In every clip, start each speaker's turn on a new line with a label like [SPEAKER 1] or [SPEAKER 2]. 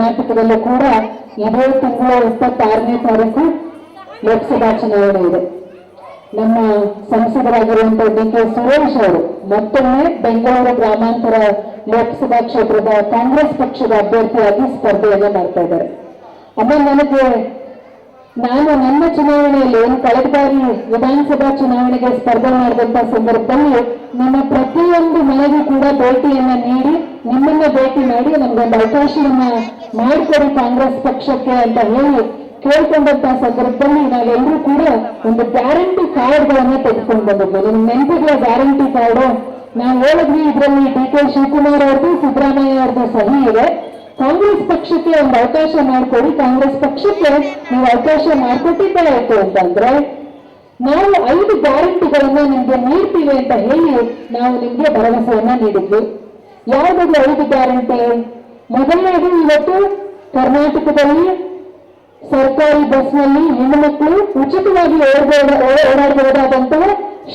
[SPEAKER 1] ಕರ್ನಾಟಕದಲ್ಲೂ ಕೂಡ ಇದೇ ತಿಂಗಳ ಇಪ್ಪತ್ತಾರನೇ ತಾರೀಕು ಲೋಕಸಭಾ ಚುನಾವಣೆ ಇದೆ. ನಮ್ಮ ಸಂಸದರಾಗಿರುವಂತಹ ಡಿ ಕೆ ಸುರೇಶ್ ಅವರು ಮತ್ತೊಮ್ಮೆ ಬೆಂಗಳೂರು ಗ್ರಾಮಾಂತರ ಲೋಕಸಭಾ ಕ್ಷೇತ್ರದ ಕಾಂಗ್ರೆಸ್ ಪಕ್ಷದ ಅಭ್ಯರ್ಥಿಯಾಗಿ ಸ್ಪರ್ಧೆಯನ್ನ ಮಾಡ್ತಾ ಇದ್ದಾರೆ. ಆಮೇಲೆ ನನಗೆ ನಾನು ನನ್ನ ಚುನಾವಣೆಯಲ್ಲಿ ಏನು ಕಳೆದ ಬಾರಿ ವಿಧಾನಸಭಾ ಚುನಾವಣೆಗೆ ಸ್ಪರ್ಧೆ ಮಾಡಿದಂತ ಸಂದರ್ಭದಲ್ಲಿ ನಿಮ್ಮ ಪ್ರತಿಯೊಂದು ಮನೆಗೂ ಕೂಡ ಭೇಟಿಯನ್ನ ನೀಡಿ ನಿಮ್ಮನ್ನ ಭೇಟಿ ಮಾಡಿ ನಮ್ಗೊಂದು ಅವಕಾಶವನ್ನ ಮಾಡಿಕೊಡಿ ಕಾಂಗ್ರೆಸ್ ಪಕ್ಷಕ್ಕೆ ಅಂತ ಹೇಳಿ ಕೇಳ್ಕೊಂಡಂತ ಸಂದರ್ಭದಲ್ಲಿ ನಾವೆಲ್ಲರೂ ಕೂಡ ಒಂದು ಗ್ಯಾರಂಟಿ ಕಾರ್ಡ್ಗಳನ್ನ ತೆಗೆದುಕೊಂಡು ಬಂದಿದ್ವಿ. ನಿಮ್ ನೆನಪಿಗಳ ಗ್ಯಾರಂಟಿ ಕಾರ್ಡು, ನಾವು ಹೇಳಿದ್ವಿ, ಇದರಲ್ಲಿ ಡಿ ಕೆ ಶಿವಕುಮಾರ್ ಅವ್ರದ್ದು ಸಿದ್ದರಾಮಯ್ಯ ಅವ್ರದ್ದು ಸಹಿ ಇದೆ. ಕಾಂಗ್ರೆಸ್ ಪಕ್ಷಕ್ಕೆ ಒಂದು ಅವಕಾಶ ಮಾಡಿಕೊಡಿ, ಕಾಂಗ್ರೆಸ್ ಪಕ್ಷಕ್ಕೆ ನೀವು ಅವಕಾಶ ಮಾಡಿಕೊಟ್ಟಿದ್ದಾಯ್ತು ಅಂತಂದ್ರೆ, ನಾವು ಐದು ಗ್ಯಾರಂಟಿಗಳನ್ನ ನಿಮ್ಗೆ ನೀಡ್ತೀವಿ ಅಂತ ಹೇಳಿ ನಾವು ನಿಮ್ಗೆ ಭರವಸೆಯನ್ನ ನೀಡಿದ್ವಿ. ಯಾವುದಾದ್ರು ಐದು ಗ್ಯಾರಂಟಿ? ಮೊದಲನೇದು ಇವತ್ತು ಕರ್ನಾಟಕದಲ್ಲಿ ಸರ್ಕಾರಿ ಬಸ್ನಲ್ಲಿ ಹೆಣ್ಣುಮಕ್ಕಳು ಉಚಿತವಾಗಿ ಓಡಾಡ ಓಡಾಡಬಹುದಾದಂತಹ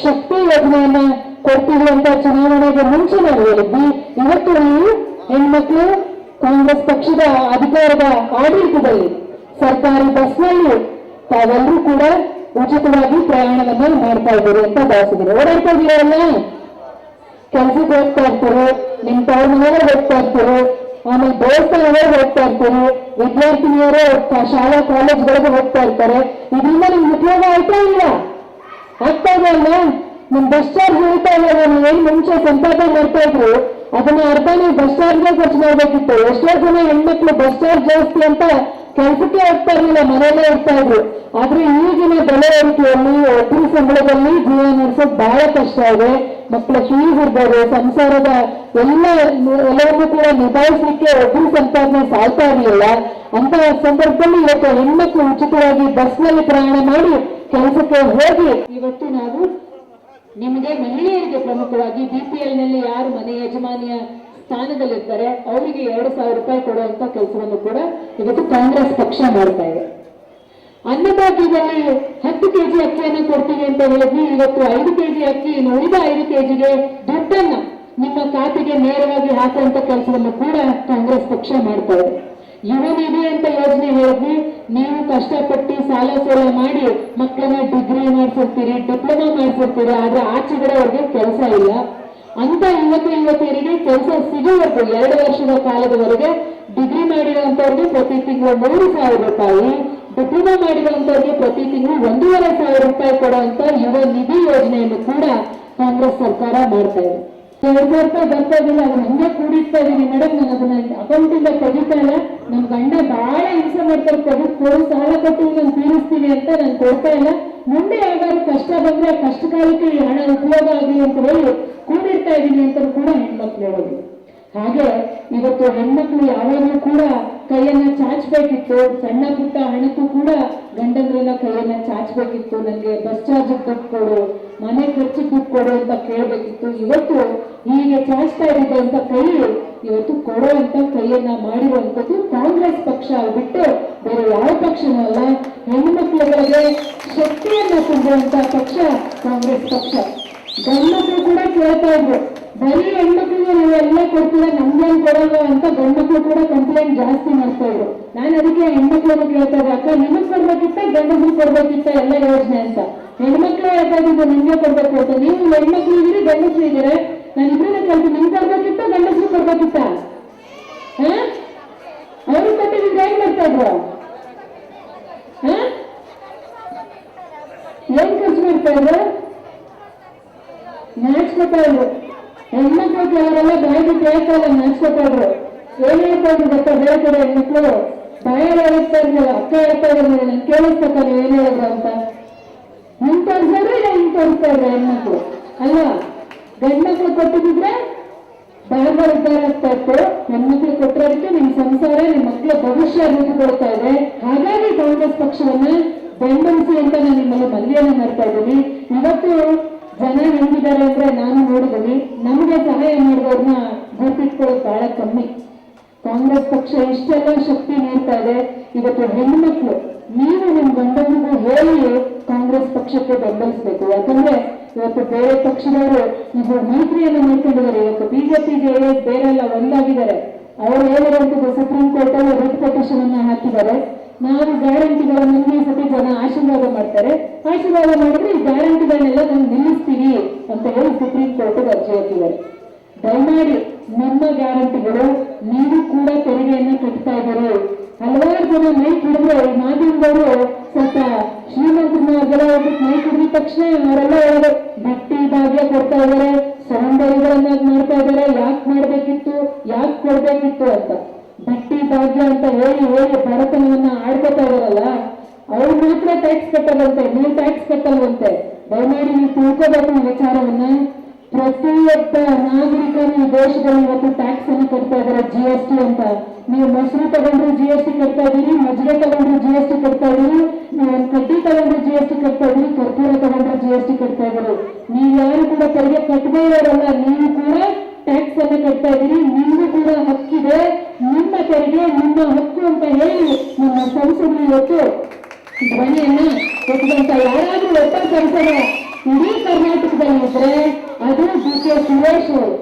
[SPEAKER 1] ಶಕ್ತಿ ಯೋಜನೆಯನ್ನ ಕೊಡ್ತೀವಿ ಅಂತ ಚುನಾವಣೆಗೆ ಮುಂಚೆ ನಾವು ಹೇಳಿದ್ವಿ. ಇವತ್ತು ನೀವು ಹೆಣ್ಮಕ್ಳು ಕಾಂಗ್ರೆಸ್ ಪಕ್ಷದ ಅಧಿಕಾರದ ಆಡಳಿತದಲ್ಲಿ ಸರ್ಕಾರಿ ಬಸ್ನಲ್ಲಿ ತಾವೆಲ್ಲರೂ ಕೂಡ ಉಚಿತವಾಗಿ ಪ್ರಯಾಣವನ್ನ ಮಾಡ್ತಾ ಇದ್ದೀರಿ ಅಂತ ಭಾವಿಸಿದ್ರು ಓಡಾಡ್ತಾ ಇದೀರಲ್ಲ? ಕೆಲ್ಸಕ್ಕೆ ಹೋಗ್ತಾ ಇರ್ತಾರೆ ನಿಮ್ ತವ್ರ ಮನೆಯವ್ರು ಹೋಗ್ತಾ ಇರ್ತಾರೆ ಆಮೇಲೆ ದೇವಸ್ಥಾನಗಳಿಗೆ ಹೋಗ್ತಾ ಇರ್ತಾರೆ. ವಿದ್ಯಾರ್ಥಿನಿಯರೇ ಶಾಲಾ ಕಾಲೇಜ್ಗಳಿಗೆ ಹೋಗ್ತಾ ಇರ್ತಾರೆ. ಇದರಿಂದ ನಿಮ್ಗೆ ಉಪಯೋಗ ಆಯ್ತಾ ಇಲ್ಲ ಆಗ್ತಾ ಇದೆ ಅಲ್ಲ ನಿಮ್ ಬಸ್ ಚಾರ್ಜ್ ಹೇಳ್ತಾ ಇಲ್ಲ ನಾನು ಏನ್ ಮುಂಚೆ ಸಂಪಾದನೆ ಮಾಡ್ತಾ ಇದ್ರು? ಅದನ್ನ ಅರ್ಧ ನೀವು ಬಸ್ ಚಾರ್ಜ್ಗೆ ಖರ್ಚು ಮಾಡ್ಬೇಕಿತ್ತು. ಎಷ್ಟೋ ಜನ ಹೆಣ್ಮಕ್ಳು ಬಸ್ ಚಾರ್ಜ್ ಜಾಸ್ತಿ ಅಂತ ಕೆಲ್ಸಕ್ಕೆ ಹೋಗ್ತಾ ಇರಲಿಲ್ಲ, ಮನೆಯಲ್ಲೇ ಇರ್ತಾ ಇದ್ರು. ಆದ್ರೆ ಈಗಿನ ಬೆಲೆ ಏರಿಕೆಯಲ್ಲಿ ಒಬ್ಬರ ಸಂಬಳದಲ್ಲಿ ಜೀವನ ನಡೆಸೋದು ಬಹಳ ಕಷ್ಟ ಇದೆ. ಮಕ್ಕಳ ಫೀಸ್ ಇರ್ಬೋದು ಸಂಸಾರದ ಎಲ್ಲ ಎಲ್ಲವನ್ನೂ ಕೂಡ ನಿಭಾಯಿಸಲಿಕ್ಕೆ ಒಬ್ಬರು ಸಂಪಾದನೆ ಸಾಲ್ತಾ ಇರಲಿಲ್ಲ ಅಂತ ಸಂದರ್ಭದಲ್ಲಿ ಇವತ್ತು ಹೆಣ್ಮಕ್ಳು ಉಚಿತವಾಗಿ ಬಸ್ನಲ್ಲಿ ಪ್ರಯಾಣ ಮಾಡಿ ಕೆಲಸಕ್ಕೆ ಹೋಗಿ ಇವತ್ತು ನಾವು ನಿಮಗೆ ಮಹಿಳೆಯರಿಗೆ ಪ್ರಮುಖವಾಗಿ ಬಿಪಿಎಲ್ನಲ್ಲಿ ಯಾರು ಮನೆ ಯಜಮಾನಿಯ ಸ್ಥಾನದಲ್ಲಿರ್ತಾರೆ, ಅವರಿಗೆ ಎರಡು ಸಾವಿರ ರೂಪಾಯಿ ಕೊಡುವಂತ ಕೆಲಸವನ್ನು ಕೂಡ ಇವತ್ತು ಕಾಂಗ್ರೆಸ್ ಪಕ್ಷ ಮಾಡ್ತಾ ಇದೆ. ಅನ್ನಭಾಗ್ಯದಲ್ಲಿ ಹತ್ತು ಕೆಜಿ ಅಕ್ಕಿಯನ್ನು ಕೊಡ್ತೀವಿ ಅಂತ ಹೇಳಿದ್ವಿ, ಇವತ್ತು ಐದು ಕೆಜಿ ಅಕ್ಕಿ ಉಳಿದ ಐದು ಕೆಜಿಗೆ ದುಡ್ಡನ್ನ ನಿಮ್ಮ ಖಾತೆಗೆ ನೇರವಾಗಿ ಹಾಕುವಂತ ಕೆಲಸವನ್ನು ಕೂಡ ಕಾಂಗ್ರೆಸ್ ಪಕ್ಷ ಮಾಡ್ತಾ ಇದೆ. ಯುವ ನಿಧಿ ಅಂತ ಯೋಜನೆ ಹೇಳಿದ್ವಿ, ನೀವು ಕಷ್ಟಪಟ್ಟು ಸಾಲ ಸೋಲ ಮಾಡಿ ಮಕ್ಕಳನ್ನ ಡಿಗ್ರಿ ಮಾಡಿಸಿರ್ತೀರಿ, ಡಿಪ್ಲೊಮಾ ಮಾಡಿಸಿರ್ತೀರಿ, ಆದ್ರೆ ಆಚೆಗಡೆ ಅವ್ರಿಗೆ ಕೆಲಸ ಇಲ್ಲ. ಅಂತ ಯುವಕ ಯುವತಿಯರಿಗೆ ಕೆಲಸ ಸಿಗುವವರೆಗೂ ಎರಡು ವರ್ಷದ ಕಾಲದವರೆಗೆ ಡಿಗ್ರಿ ಮಾಡಿರುವಂತವ್ರಿಗೆ ಪ್ರತಿ ತಿಂಗಳು ಮೂರು ಸಾವಿರ ರೂಪಾಯಿ. ಡಿಪ್ಲೊಮಾ ಮಾಡಿರುವಂತವ್ರಿಗೆ ಪ್ರತಿ ತಿಂಗಳು ಒಂದೂವರೆ ಸಾವಿರ ರೂಪಾಯಿ ಕೊಡುವಂತ ಯುವ ನಿಧಿ ಯೋಜನೆಯನ್ನು ಕೂಡ ಕಾಂಗ್ರೆಸ್ ಸರ್ಕಾರ ಮಾಡ್ತಾ ಇದೆ. ಎರಡು ರೂಪಾಯಿ ಬರ್ತಾ ಇದ್ದಿಲ್ಲ ಅದು ಹಂಗೆ ಕೂಡಿಸ್ತಾ ಇದ್ದೀನಿ ಮೇಡಮ್ ನಾನು ಅದನ್ನ ಅಕೌಂಟ್ ಇಂದ ತೆಗಿತಾ ಇಲ್ಲ. ನಮ್ ಗಂಡ ಬಹಳ ಹಿಂಸೆ ಮಾಡ್ತಾರೆ. ತೆಗೆದು ಕೊಡು, ಸಾಲ ಕೊಟ್ಟು ನಾನು ತೀರಿಸ್ತೀನಿ ಅಂತ ನಾನು ಕೊಡ್ತಾ ಇಲ್ಲ. ಮುಂದೆ ಯಾವ್ದಾದ್ರು ಕಷ್ಟ ಬಂದ್ರೆ ಕಷ್ಟ ಕಾಲಕ್ಕೆ ಈ ಹಣ ಉಪಯೋಗ ಆಗಲಿ ಅಂತ ಹೇಳಿ ಕೂಡಿರ್ತಾ ಇದೀನಿ ಅಂತ ಕೂಡ ಹೆಣ್ಮಕ್ಳು ಹೇಳೋದು. ಹಾಗೆ ಇವತ್ತು ಹೆಣ್ಮಕ್ಳು ಯಾವಾಗಲೂ ಕೂಡ ಕೈಯನ್ನ ಚಾಚಬೇಕಿತ್ತು. ಸಣ್ಣ ಪುಟ್ಟ ಹಣಕ್ಕೂ ಕೂಡ ಗಂಡಂದ್ರನ್ನ ಕೈಯನ್ನ ಚಾಚಬೇಕಿತ್ತು. ನನಗೆ ಬಸ್ ಚಾರ್ಜ್ ದುಡ್ಡು ಕೊಡು ಮನೆ ಖರ್ಚು ದುಡ್ಡು ಕೊಡು ಅಂತ ಕೇಳಬೇಕಿತ್ತು. ಇವತ್ತು ಹೀಗೆ ಚಾಚ್ತಾ ಇದ್ದಂತ ಕೈ, ಇವತ್ತು ಕೊಡೋ ಅಂತ ಕೈಯನ್ನ ಮಾಡಿರುವಂತದ್ದು ಕಾಂಗ್ರೆಸ್ ಪಕ್ಷ ಬಿಟ್ಟು ಬೇರೆ ಯಾವ ಪಕ್ಷನೂ ಅಲ್ಲ. ಹೆಣ್ಮಕ್ಳುಗಳಿಗೆ ಶಕ್ತಿಯನ್ನ ತುಂಬುವಂತ ಪಕ್ಷ ಕಾಂಗ್ರೆಸ್ ಪಕ್ಷ. ಗಂಡ್ಮಕ್ಳು ಕೂಡ ಕೇಳ್ತಾ ಇದ್ರು, ಬರೀ ಹೆಣ್ಮಕ್ಳಿಗೆ ನೀವು ಎಲ್ಲ ಕೊಡ್ತೀರಾ? ನಮ್ಗೇನ್ ಕೊಡಲ್ಲ ಅಂತ ಗಂಡಸರು ಕೂಡ ಕಂಪ್ಲೇಂಟ್ ಜಾಸ್ತಿ ಮಾಡ್ತಾ ಇದ್ರು. ನಾನು ಅದಕ್ಕೆ ಹೆಣ್ಮಕ್ಳನ್ನು ಕೇಳ್ತಾ ಇದ್ದೆ, ಅಕ್ಕ, ನಿಮಗ್ ಕೊಡ್ಬೇಕಿತ್ತ ಗಂಡಸರು ಕೊಡ್ಬೇಕಿತ್ತ ಎಲ್ಲ ಯೋಜನೆ ಅಂತ? ಹೆಣ್ಮಕ್ಳೇ ಹೇಳ್ತಾಯಿದ್ದು ನಿಮ್ಗೆ ಕೊಡ್ಬೇಕು ಅಂತ. ನೀವು ಹೆಣ್ಮಕ್ಳು ಇದ್ದೀರಿ, ಗಂಡಸರು ಇದ್ದೀರಾ? ನಾನು ಇದ್ರನ್ನ ಕೇಳ್ತೀನಿ ನಿಮ್ಗೆ ಕೊಡ್ಬೇಕಿತ್ತ ಗಂಡಸರು ಕೊಡ್ಬೇಕಿತ್ತ? ಅವ್ರು ಕೊಟ್ಟಿದ್ರೆ ಏನ್ ಮಾಡ್ತಾ ಇದ್ರು? ಏನ್ ಖರ್ಚು ಮಾಡ್ತಾ ಇದ್ರು? ನಾಚ್ಕೊತಾ ಇದ್ರು ಹೆಣ್ಮಕ್ಳು ಕೆಲವರೆಲ್ಲ ಬಾಯಿಗೆ ಕೇಳ್ತಾ ಇಲ್ಲ ನಾಚ್ಕೊತಾ ಇದ್ರು ಏನ್ ಹೇಳ್ತಾ ಇದ್ರು ಗೊತ್ತಾ ಬೇರೆ ಕಡೆ ಹೆಣ್ಮಕ್ಳು? ಬಾಯಲ್ಲಿ ಹೇಳ್ತಾ ಇರ್ಲಿಲ್ಲ ಅಕ್ಕ ಹೇಳ್ತಾ ಇದ್ರು ನನ್ ಕೇಳಿಸ್ತಕ್ಕ ನೀವು ಏನ್ ಹೇಳಿದ್ರು ಅಂತ? ಹಿಂಗ್ ತೋರಿಸಿದ್ರೆ ಹಿಂಗ್ ತೋರಿಸ್ತಾ ಇದ್ರು ಹೆಣ್ಮಕ್ಳು. ಅಲ್ವಾ ಗಂಡ್ಮಕ್ಳು ಕೊಟ್ಟಿದ್ರೆ ಉದ್ಧಾರ ಆಗ್ತಾ ಇತ್ತು ಹೆಣ್ಮಕ್ಳು ಕೊಟ್ಟಿರೋದಕ್ಕೆ ನಿಮ್ ಸಂಸಾರ, ನಿಮ್ ಮಕ್ಳ ಭವಿಷ್ಯ ರೂಪುಗೊಳ್ತಾ ಇದೆ. ಹಾಗಾಗಿ ಕಾಂಗ್ರೆಸ್ ಪಕ್ಷವನ್ನ ಬೆಂಬಲಿಸಿ ಅಂತ ನಾನು ನಿಮ್ಮಲ್ಲಿ ಮಲ್ಯನ ಮಾಡ್ತಾ ಇದ್ದೀನಿ. ಮಾಡಿದವ್ರನ್ನ ಗುರುತಿಟ್ಕೊಳ್ಳೋದು ಬಹಳ ಕಮ್ಮಿ. ಕಾಂಗ್ರೆಸ್ ಪಕ್ಷ ಇಷ್ಟೆಲ್ಲ ಶಕ್ತಿ ನೀಡ್ತಾ ಇದೆ, ಇವತ್ತು ಹೆಣ್ಮಕ್ಳು, ನೀವು ನಿಮ್ ಗಂಡನಿಗೂ ಹೇಳಿ ಕಾಂಗ್ರೆಸ್ ಪಕ್ಷಕ್ಕೆ ಬೆಂಬಲಿಸ್ಬೇಕು. ಯಾಕಂದ್ರೆ ಇವತ್ತು ಬೇರೆ ಪಕ್ಷದವರು ಇದು ಮೈತ್ರಿಯನ್ನು ಮಾಡ್ಕೊಂಡಿದ್ದಾರೆ ಇವತ್ತು ಬಿಜೆಪಿ ಜೆಡಿಎಸ್ ಬೇರೆ ಎಲ್ಲ ಒಂದಾಗಿದ್ದಾರೆ. ಅವರು ಹೇಳಿರುವಂತದ್ದು ಸುಪ್ರೀಂ ಕೋರ್ಟ್ ಅಲ್ಲಿ ರಿಟ್ ಪಿಟಿಷನ್ ಅನ್ನ ಹಾಕಿದ್ದಾರೆ. ನಾವು ಗ್ಯಾರಂಟಿಗಳ ಮುಂದಿನ ಸತಿ ಜನ ಆಶೀರ್ವಾದ ಮಾಡ್ತಾರೆ. ಆಶೀರ್ವಾದ ಮಾಡಿದ್ರೆ ಈ ಗ್ಯಾರಂಟಿಗಳನ್ನೆಲ್ಲ ನಾವು ನಿಲ್ಲಿಸ್ತೀವಿ ಅಂತ ಹೇಳಿ ಸುಪ್ರೀಂ ಕೋರ್ಟ್ ಅರ್ಜಿ ಹಾಕಿದ್ದಾರೆ. ದಯಮಾಡಿ ನಮ್ಮ ಗ್ಯಾರಂಟಿಗಳು, ನೀವು ಕೂಡ ತೆರಿಗೆಯನ್ನ ಕಟ್ತಾ ಇದ್ದಾರೆ. ಹಲವಾರು ಜನ ಮೈಕ್ ಹಿಡಿದ್ರೆ. ಈ ಮಾಧ್ಯಮದವರು ಸ್ವಲ್ಪ ಶ್ರೀಮಂತರನ್ನೆಲ್ಲ ಮೈಕ್ ಹಿಡಿದ ತಕ್ಷಣ ಅವರೆಲ್ಲ ಹೇಳೋದು, ಬಟ್ಟಿ ಭಾಗ್ಯ ಕೊಡ್ತಾ ಇದ್ದಾರೆ, ಸೌಂದರ್ಯಗಳನ್ನ ಮಾಡ್ತಾ ಇದ್ದಾರೆ, ಯಾಕೆ ಮಾಡ್ಬೇಕಿತ್ತು, ಯಾಕೆ ಕೊಡ್ಬೇಕಿತ್ತು ಅಂತ. ಬಟ್ಟಿ ಭಾಗ್ಯ ಅಂತ ಹೇಳಿ ಹೇಳಿ ಬಡತನವನ್ನ ಆಡ್ಕೋತಾ ಇದಾರಲ್ಲ ಅವ್ರು ಮಾತ್ರ ಟ್ಯಾಕ್ಸ್ ಕಟ್ಟಲ್ವಂತೆ, ನೀವು ಟ್ಯಾಕ್ಸ್ ಕಟ್ಟಲ್ವಂತೆ. ದಯಮಾಡಿ ನೀವು ತಿಳ್ಕೋಬೇಕು ಈ ವಿಚಾರವನ್ನ. ಪ್ರತಿಯೊಬ್ಬ ನಾಗರಿಕರು ಈ ದೇಶದಲ್ಲಿ ಇವತ್ತು ಟ್ಯಾಕ್ಸ್ ಅನ್ನು ಕೊಡ್ತಾ ಇದ್ದಾರೆ ಜಿ ಎಸ್ ಟಿ ಅಂತ. ನೀವು ಮೊಸರು ತಗೊಂಡ್ರು ಜಿ ಎಸ್ ಟಿ ಕಟ್ತಾ ಇದೀರಿ ಮಜ್ಜಿಗೆ ತಗೊಂಡ್ರು ಜಿ ಎಸ್ ಟಿ ಕಟ್ತಾ ಇದೀರಿ ಒಂದು ಕಡ್ಡಿ ತಗೊಂಡ್ರು ಜಿ ಎಸ್ ಟಿ ಕಟ್ತಾ ಇದೀರಿ ಕರ್ಪೂರ ತಗೊಂಡ್ರು ಜಿ ಎಸ್ ಟಿ ಕಟ್ತಾ ಇದ್ದೀರಿ. ನೀವು ಯಾರು ಕೂಡ ತೆರಿಗೆ ಕಟ್ಟದೇ ಇರೋರಲ್ಲ, ನೀವು ಕೂಡ ಟ್ಯಾಕ್ಸ್ ಅನ್ನು ಕಟ್ತಾ ಇದೀರಿ ನಿಮ್ಗೂ ಕೂಡ ಹಕ್ಕಿದೆ. ನಿಮ್ಮ ತೆರಿಗೆ, ನಿಮ್ಮ ಹಕ್ಕು ಅಂತ ಹೇಳಿ ನಮ್ಮ ಸಂಸದರು ಇವತ್ತು ಧ್ವನಿಯನ್ನ ಕೊಟ್ಟಿದಂತ ಯಾರಾದ್ರೂ ಒಬ್ಬ ಸಂಸದ ಇಡೀ ಕರ್ನಾಟಕದಲ್ಲಿ ಇದ್ರೆ ಅದು ಡಿ ಕೆ ಸುರೇಶ್ ಅವರು